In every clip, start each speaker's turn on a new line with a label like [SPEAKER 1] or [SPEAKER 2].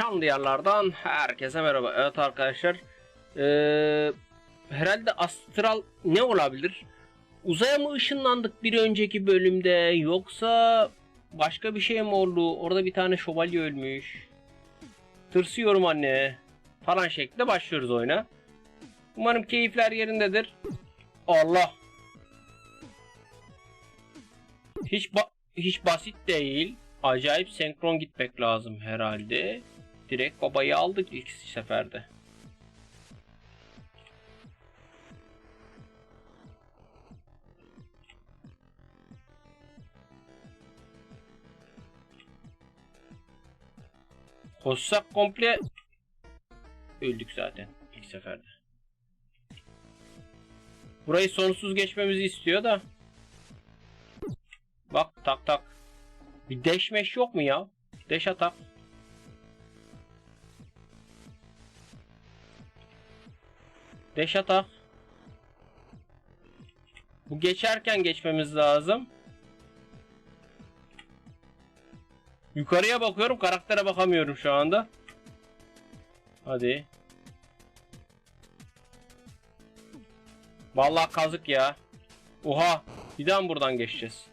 [SPEAKER 1] Şam diyarlardan herkese merhaba. Evet arkadaşlar. Ee, herhalde astral ne olabilir? Uzaya mı ışınlandık bir önceki bölümde yoksa başka bir şey mi oldu? Orada bir tane şövalye ölmüş. Tırsıyorum anne. Falan şeklinde başlıyoruz oyuna. Umarım keyifler yerindedir. Allah. Hiç ba- hiç basit değil. Acayip senkron gitmek lazım herhalde. Direkt babayı aldık ilk seferde. Koşsak komple öldük zaten ilk seferde. Burayı sonsuz geçmemizi istiyor da. Bak tak tak. Bir deşmeş yok mu ya? Deş atak. Deş atak. Bu geçerken geçmemiz lazım. Yukarıya bakıyorum karaktere bakamıyorum şu anda. Hadi. Vallahi kazık ya. Oha. Bir daha buradan geçeceğiz?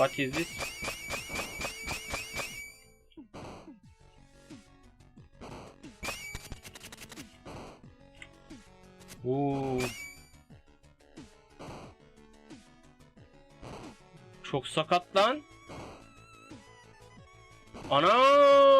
[SPEAKER 1] What is this? Oo. Çok sakat lan. Anam!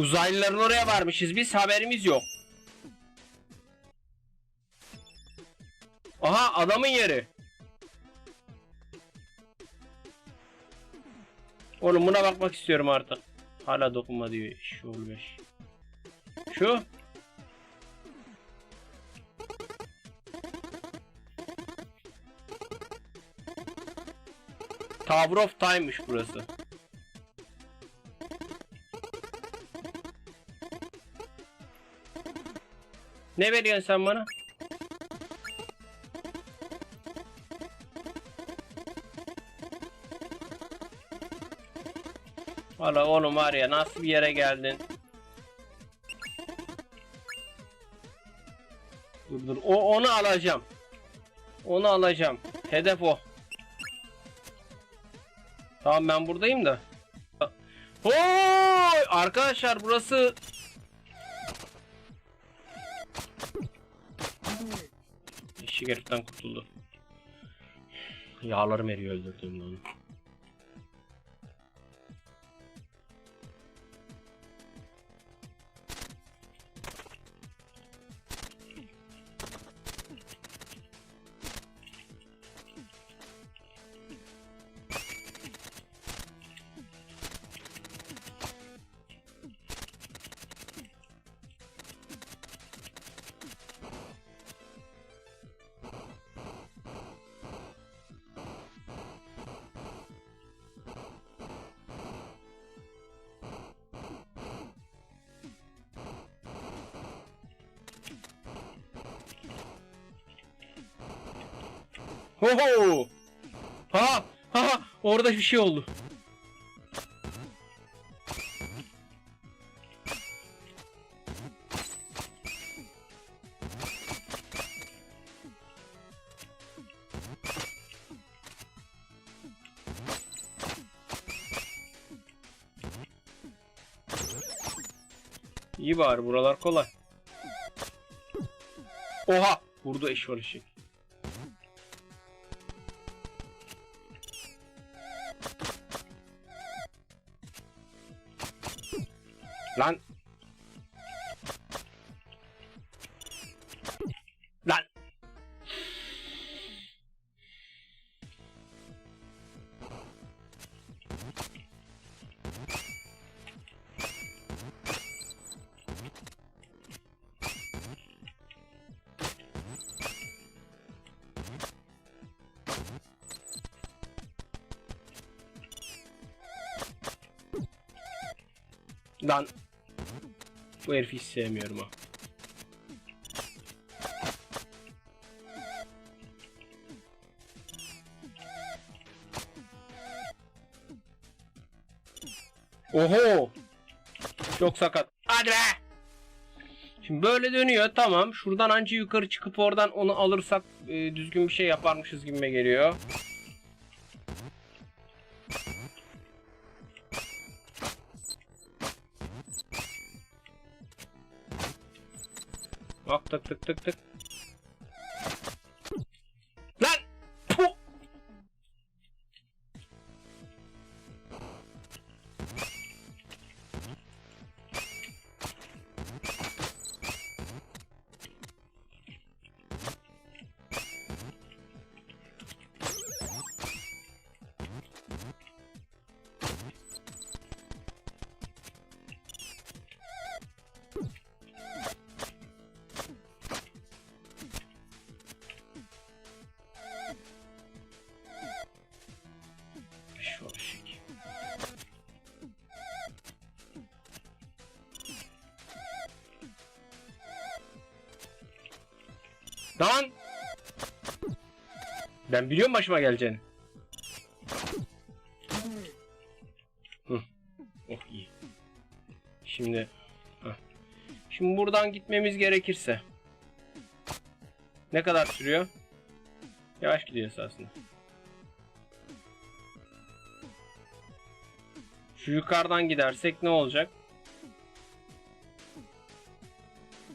[SPEAKER 1] Uzaylıların oraya varmışız biz haberimiz yok. Aha adamın yeri. Oğlum buna bakmak istiyorum artık. Hala dokunma diyor şu olmuş. Şu. Tower of Time'mış burası. Ne veriyorsun sen bana? Valla oğlum var ya nasıl bir yere geldin? Dur dur o onu alacağım. Onu alacağım. Hedef o. Tamam ben buradayım da. Oy! Arkadaşlar burası heriften kurtuldu. Yağlarım eriyor öldürdüğümde onu. Ho! Ha ha orada bir şey oldu. İyi bari buralar kolay. Oha! Vurdu eşval eşek. Lan. Lan. Lan. Bu herifi hiç sevmiyorum ha. Oho. Çok sakat. Hadi be. Şimdi böyle dönüyor tamam. Şuradan anca yukarı çıkıp oradan onu alırsak e, düzgün bir şey yaparmışız gibime geliyor. Bak tık tık tık tık. Lan! Ben biliyorum başıma geleceğini. Hı. Oh iyi. Şimdi Hah. Şimdi buradan gitmemiz gerekirse ne kadar sürüyor? Yavaş gidiyor esasında. Şu yukarıdan gidersek ne olacak?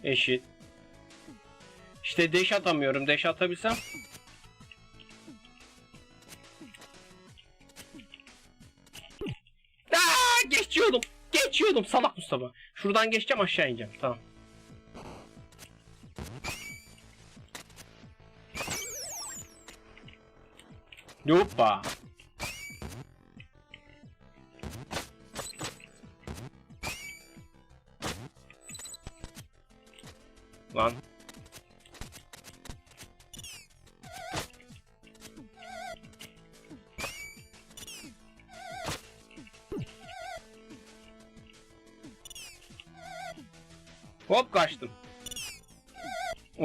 [SPEAKER 1] Eşit. İşte deş atamıyorum. Deş atabilsem. Aa, geçiyordum. Geçiyordum salak Mustafa. Şuradan geçeceğim aşağı ineceğim. Tamam. Yoppa.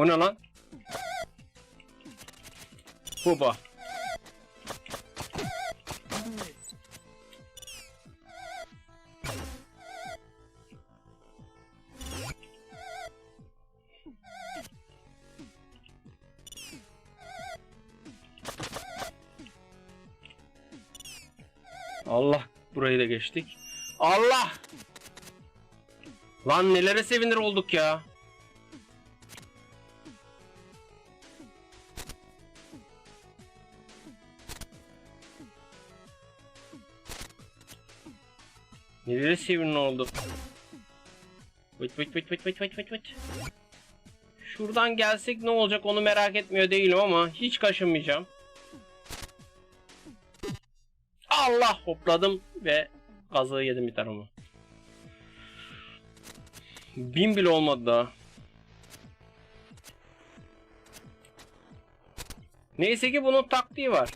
[SPEAKER 1] O ne lan? Hopa. Allah burayı da geçtik. Allah! Lan nelere sevinir olduk ya. Nelere sevinir olduk. Vıt vıt vıt vıt vıt vıt vıt vıt. Şuradan gelsek ne olacak onu merak etmiyor değilim ama hiç kaşınmayacağım. Allah hopladım ve gazı yedim bir tarafımı. Bin bile olmadı daha. Neyse ki bunun taktiği var.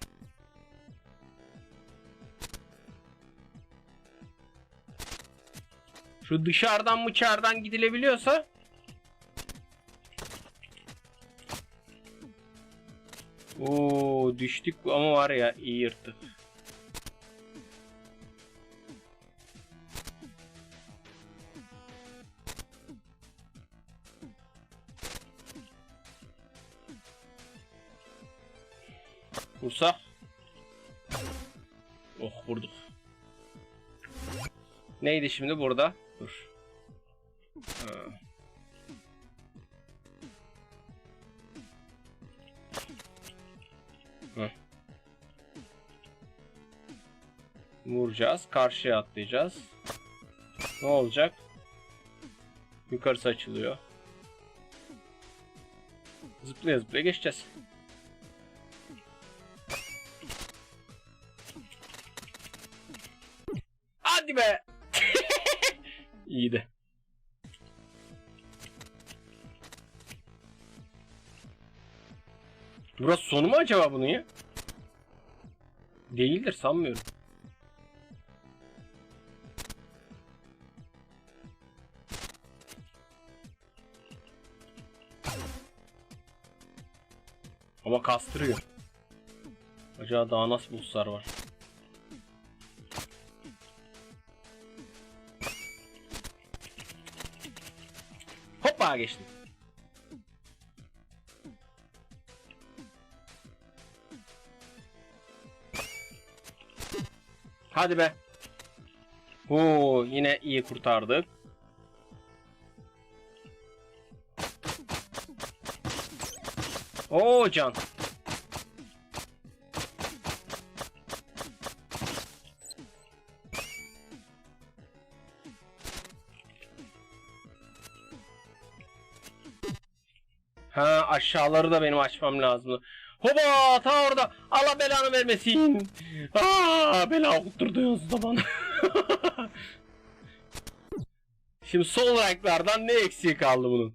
[SPEAKER 1] Şu dışarıdan mıçardan gidilebiliyorsa Oo düştük ama var ya iyi yırttık. Vursak. Oh vurduk. Neydi şimdi burada? Dur. Ha. Hı. Vuracağız. Karşıya atlayacağız. Ne olacak? Yukarısı açılıyor. Zıplaya zıplaya geçeceğiz. Burası sonu mu acaba bunun ya? Değildir sanmıyorum. Ama kastırıyor. Acaba daha nasıl bosslar var? Hoppa geçtim. Hadi be. Oo yine iyi kurtardık. Oo can. Ha aşağıları da benim açmam lazım. Hoba ta orada. Allah belanı vermesin. Aa bela oturtuyorsunuz da bana. Şimdi sol ranklardan ne eksiği kaldı bunun?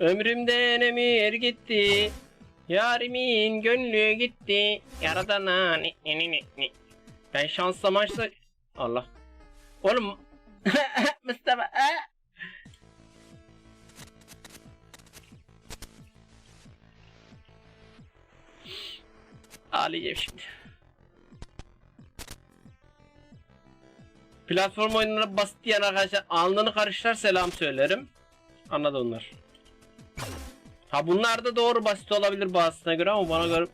[SPEAKER 1] Ömrümden emir gitti. Yarimin gönlü gitti. Yaradana ni ni ni, ni. Ben şansla maçla... Allah. Oğlum. Mustafa. Ağlayacağım şimdi. Platform oyunlara basit diyen arkadaşlar alnını karıştırar selam söylerim. Anladı onlar. Ha bunlar da doğru basit olabilir bazısına göre ama bana göre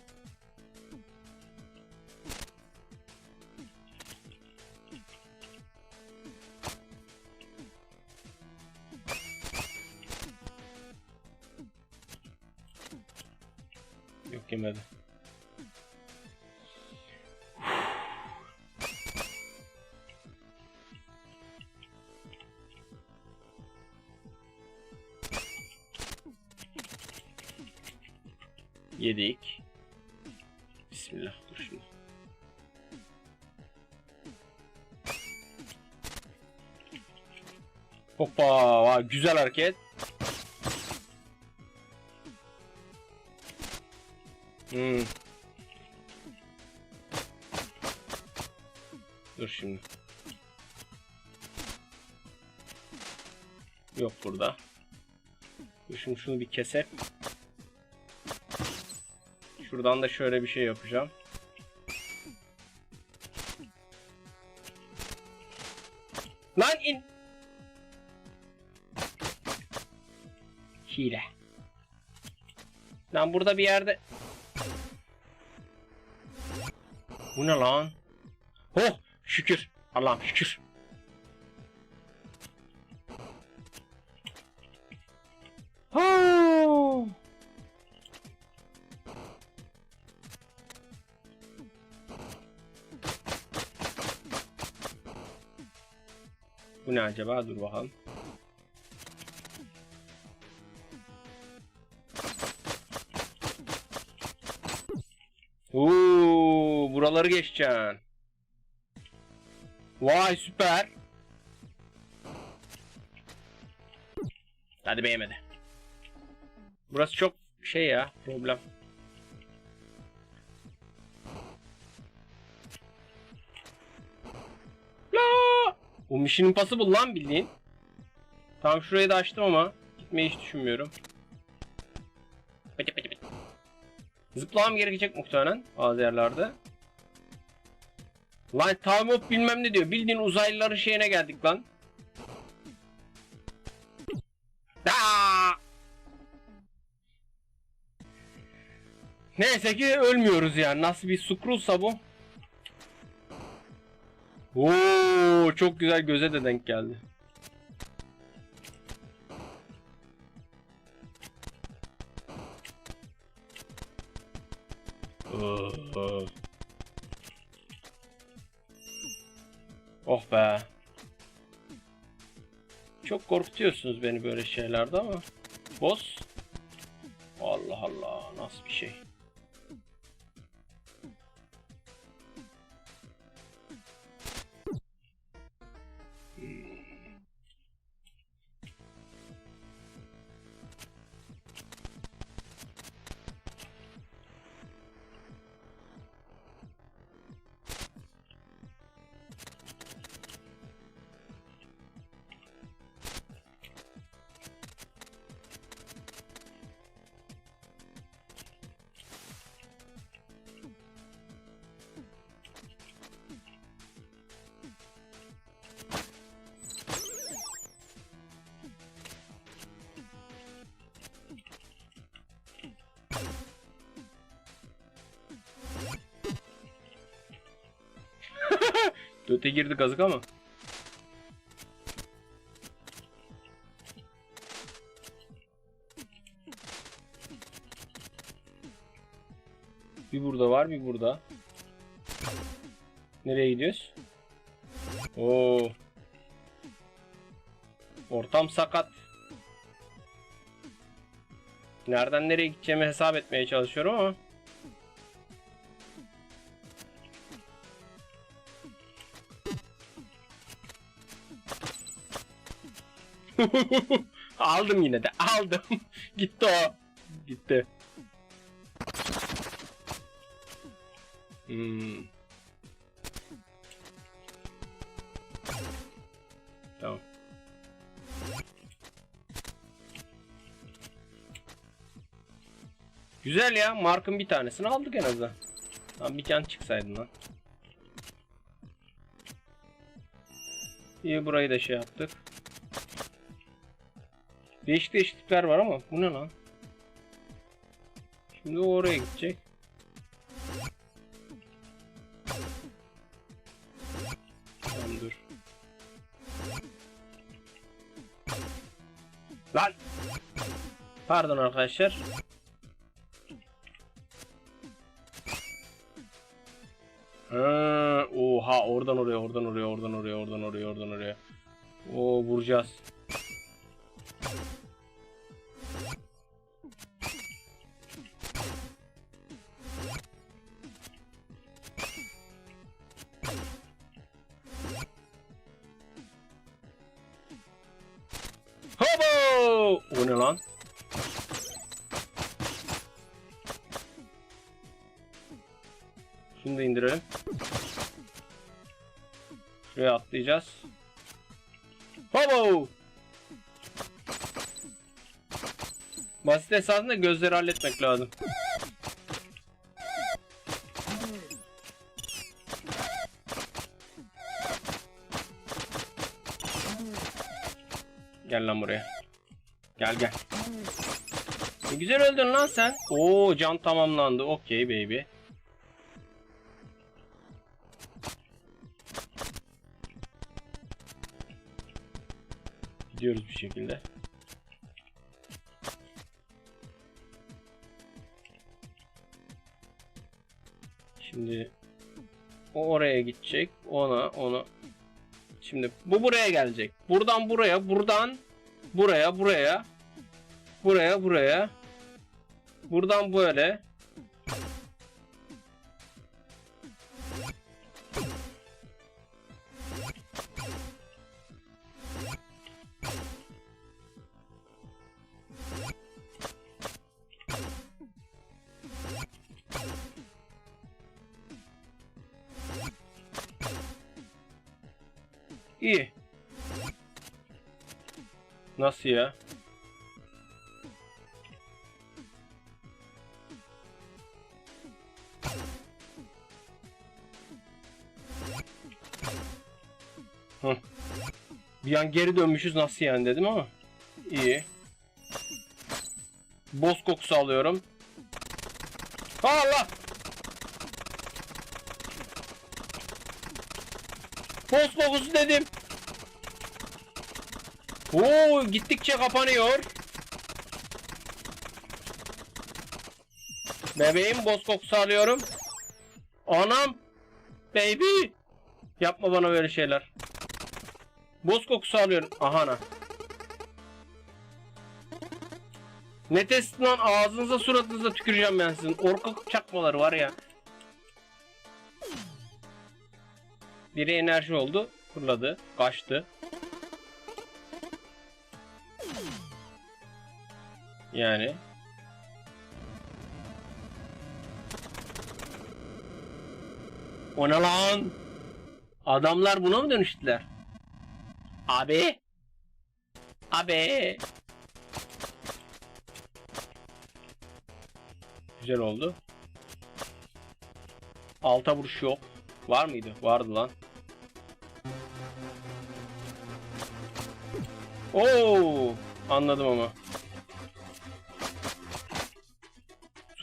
[SPEAKER 1] Yedik. Bismillah dur şimdi. Hoppa güzel hareket. Hmm. Dur şimdi. Yok burada. Dur şimdi şunu bir keser. Şuradan da şöyle bir şey yapacağım. Lan in. Hile. Lan burada bir yerde. Bu ne lan? Oh şükür. Allah'ım şükür. Ne acaba? Dur bakalım. Oo, buraları geçeceksin. Vay süper. Hadi beğenmedi. Burası çok şey ya problem. Bu Mission Impossible lan bildiğin. Tamam şurayı da açtım ama gitmeyi hiç düşünmüyorum. Pıtı. Zıplamam gerekecek muhtemelen bazı yerlerde. Lan time of bilmem ne diyor. Bildiğin uzaylıların şeyine geldik lan. Aa! Neyse ki ölmüyoruz yani. Nasıl bir sukrulsa bu. Oo, çok güzel göze de denk geldi. Oo. Oh be. Çok korkutuyorsunuz beni böyle şeylerde ama. Boss. Allah Allah nasıl bir şey. Öte girdi kazık ama. Bir burada var, bir burada. Nereye gidiyoruz? Oo. Ortam sakat. Nereden nereye gideceğimi hesap etmeye çalışıyorum ama. aldım yine de aldım. Gitti o. Gitti. Hmm. Tamam. Güzel ya. Mark'ın bir tanesini aldık en azından. Lan bir can çıksaydın lan. İyi burayı da şey yaptık. Değişik değişik tipler var ama bu ne lan? Şimdi oraya gidecek. Tamam dur. Lan! Pardon arkadaşlar. Ha, oha oradan oraya oradan oraya oradan oraya oradan oraya oradan oraya. Oo vuracağız. Da indirelim. Şuraya atlayacağız. Hobo! Basit esasında gözleri halletmek lazım. Gel lan buraya. Gel gel. Ne güzel öldün lan sen. Oo can tamamlandı. Okey baby. Gidiyoruz bir şekilde. Şimdi o oraya gidecek. Ona ona. Şimdi bu buraya gelecek. Buradan buraya, buradan buraya, buraya. Buraya, buraya. Buradan böyle. Nasıl ya? Bir an geri dönmüşüz nasıl yani dedim ama. İyi. Boz kokusu alıyorum. Allah! Boz kokusu dedim. Oo gittikçe kapanıyor. Bebeğim boz kokusu alıyorum. Anam. Baby. Yapma bana böyle şeyler. Boz kokusu alıyorum. Aha ana. Ne test lan ağzınıza suratınıza tüküreceğim ben sizin. Orka çakmaları var ya. Biri enerji oldu. Fırladı. Kaçtı. Yani. O ne lan? Adamlar buna mı dönüştüler? Abi. Abi. Güzel oldu. Alta vuruş yok. Var mıydı? Vardı lan. Oo, anladım ama.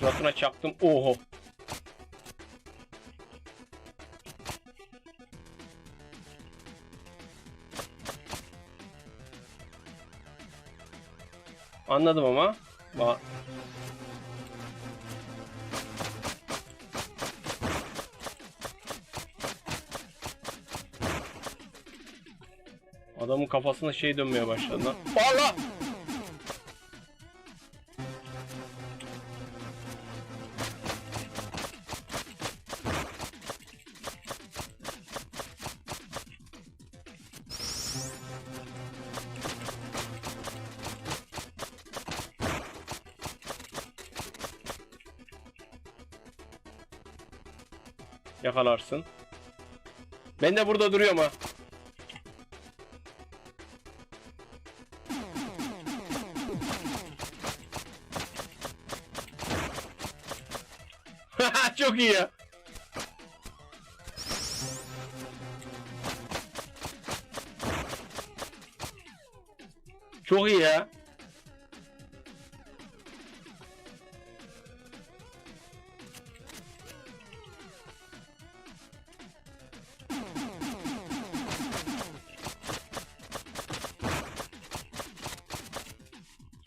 [SPEAKER 1] Suratına çaktım. Oho. Anladım ama. Ba Adamın kafasına şey dönmeye başladı. Allah! Yakalarsın. Ben de burada duruyorum ha. Çok iyi ya. Çok iyi ya.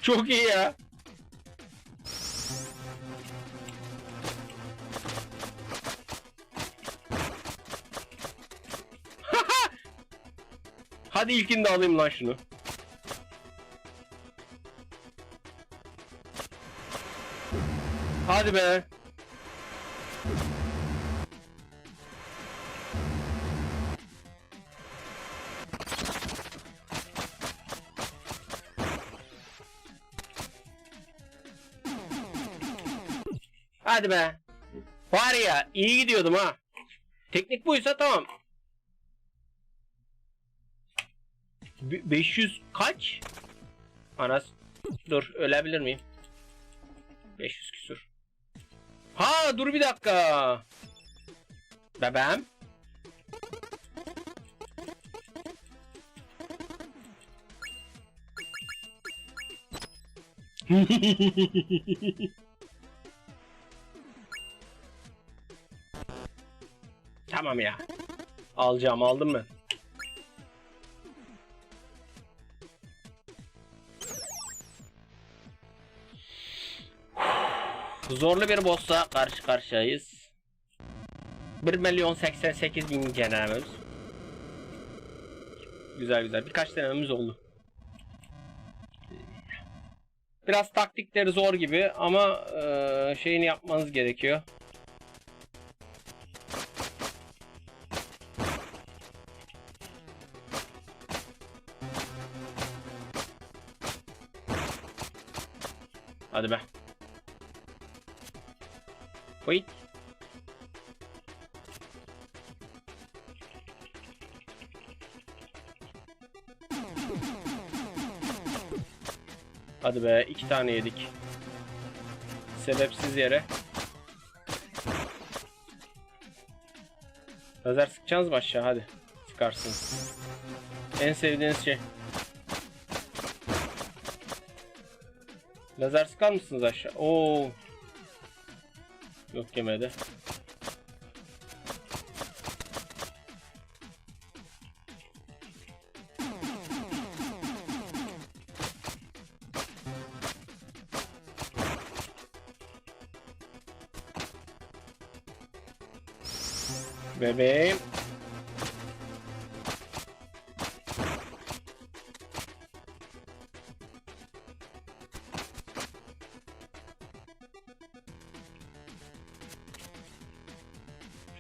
[SPEAKER 1] Çok iyi ya. Hadi ilkini de alayım lan şunu. Hadi be. Hadi be. Var ya iyi gidiyordum ha. Teknik buysa tamam. Be- 500 kaç? Anas. Dur ölebilir miyim? 500 küsür. Ha dur bir dakika. Bebeğim. tamam ya. Alacağım aldım mı? Zorlu bir boss'a karşı karşıyayız. 1 milyon 88 bin denememiz. Güzel güzel. Birkaç denememiz oldu. Biraz taktikleri zor gibi ama eee, şeyini yapmanız gerekiyor. Hadi be. Wait. Hadi be iki tane yedik. Sebepsiz yere. Lazer sıkacaksınız mı aşağı hadi. Sıkarsınız. En sevdiğiniz şey. Lazer sıkar mısınız aşağı? Oo. Yok yemedi. Bebeğim.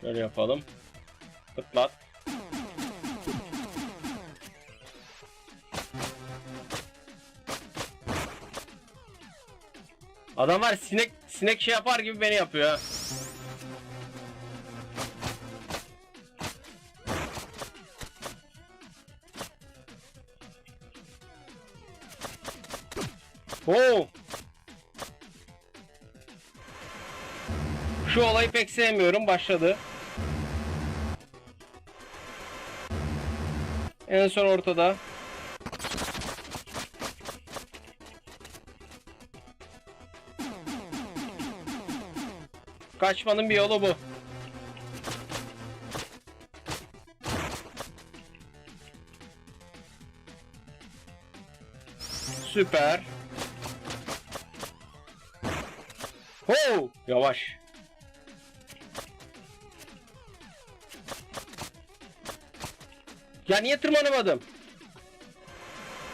[SPEAKER 1] Şöyle yapalım. Pıtlat. Adam var sinek sinek şey yapar gibi beni yapıyor ha. Oo. Şu olayı pek sevmiyorum. Başladı. En son ortada. Kaçmanın bir yolu bu. Süper. Ho! Yavaş. Ya niye tırmanamadım?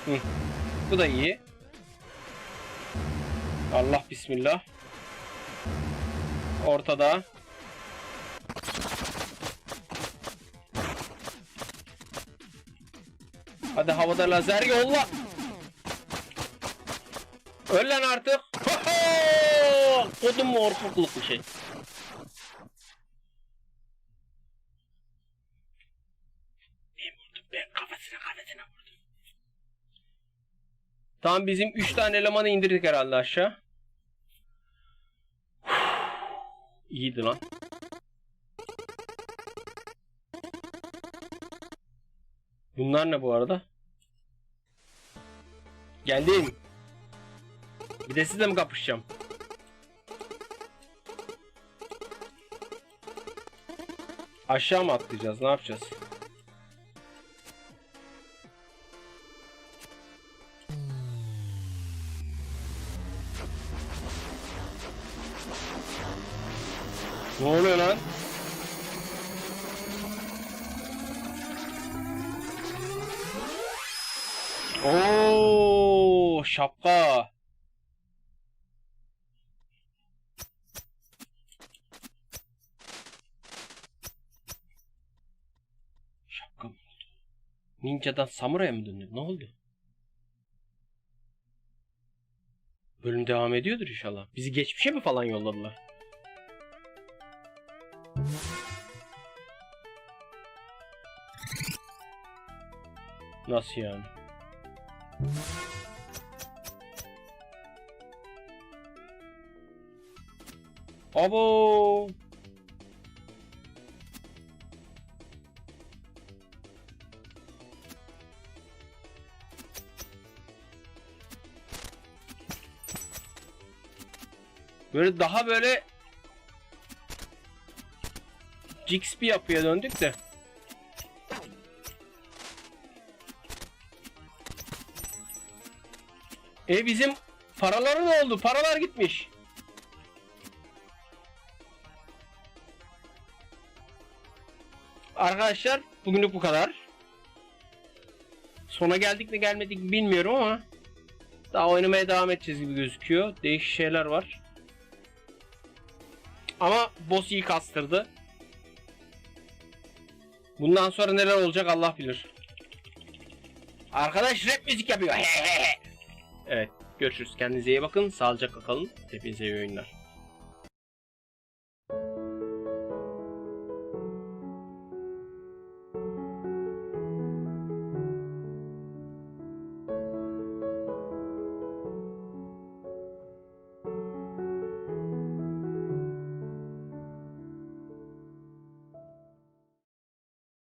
[SPEAKER 1] Hı. Bu da iyi. Allah bismillah. Ortada. Hadi havada lazer yolla. Öl lan artık. Kodum mu ortakluk bir şey. Ben vurdum ben kafasına vurdum. Tamam bizim 3 tane elemanı indirdik herhalde aşağı. İyiydi lan. Bunlar ne bu arada? Geldim. Bir de sizle mi kapışacağım? Aşağı mı atlayacağız? Ne yapacağız? Ninja'dan samuraya mı döndü? Ne oldu? Bölüm devam ediyordur inşallah. Bizi geçmişe mi falan yolladılar? Nasıl yani? Abo! Böyle daha böyle Jix bir yapıya döndük de. E bizim paraları ne oldu? Paralar gitmiş. Arkadaşlar bugünlük bu kadar. Sona geldik mi gelmedik mi bilmiyorum ama daha oynamaya devam edeceğiz gibi gözüküyor. Değişik şeyler var. Ama boss iyi kastırdı. Bundan sonra neler olacak Allah bilir. Arkadaş rap müzik yapıyor. Evet. Görüşürüz. Kendinize iyi bakın. Sağlıcakla kalın. Hepinize iyi oyunlar.